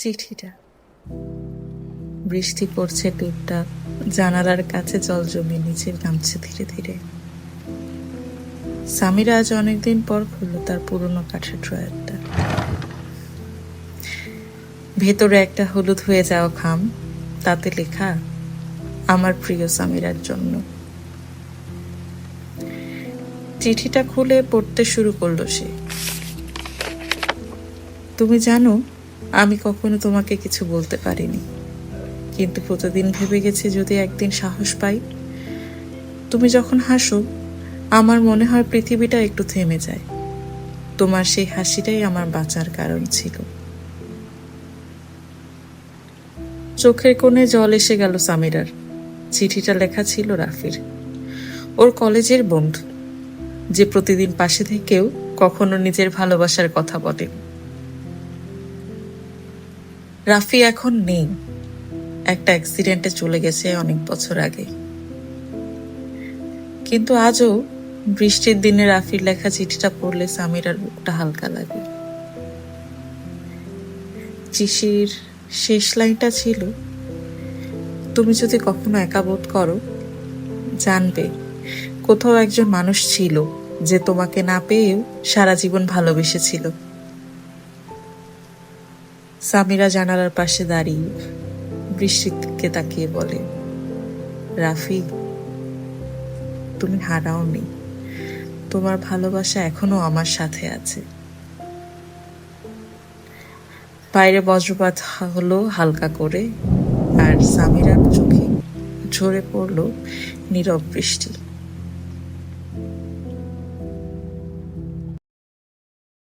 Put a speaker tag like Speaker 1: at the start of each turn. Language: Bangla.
Speaker 1: চিঠিটা। বৃষ্টি পড়ছে টুকটাক জানালার কাছে জল জমে নিচে নামছে ধীরে ধীরে। সামিরা আজ অনেকদিন পর খুলল তার পুরনো কাঠের ড্রয়ারটা। ভেতরে একটা হলুদ হয়ে যাওয়া খাম, তাতে লেখা, আমার প্রিয় সামিরার জন্য। চিঠিটা খুলে পড়তে শুরু করল সে। তুমি জানো আমি কখনো তোমাকে কিছু বলতে পারিনি। কিন্তু প্রতিদিন ভেবে গেছি যদি একদিন সাহস পাই, তুমি যখন হাসো, আমার মনে হয় পৃথিবীটা একটু থেমে যায়। তোমার সেই হাসিটাই আমার বাঁচার কারণ ছিল। চোখের কোণে জল এসে গেল সামিরার। চিঠিটা লেখা ছিল রাফির। ওর কলেজের বন্ধু, যে প্রতিদিন পাশে থেকেও কখনো নিজের ভালোবাসার কথা বলে। রাফি এখন নেই। একটা অ্যাক্সিডেন্টে চলে গেছে অনেক বছর আগে। কিন্তু আজও বৃষ্টির দিনে রাফির লেখা চিঠিটা পড়লে সামিরার বুকটা হালকা লাগে। চিঠির শেষ লাইনটা ছিল, তুমি যদি কখনো একা বোধ করো, জানবে কোথাও একজন মানুষ ছিল যে তোমাকে না পেয়েও সারা জীবন ভালোবেসেছিল। সামিরা জানালার পাশে দাঁড়িয়ে বৃষ্টিকে তাকিয়ে বলে, রাফি, তুমি হারাওনি। তোমার ভালোবাসা এখনও আমার সাথে আছে। বাইরে বজ্রপাত হলো হালকা করে আর সামিরার চোখে ঝরে পড়ল নীরব বৃষ্টি।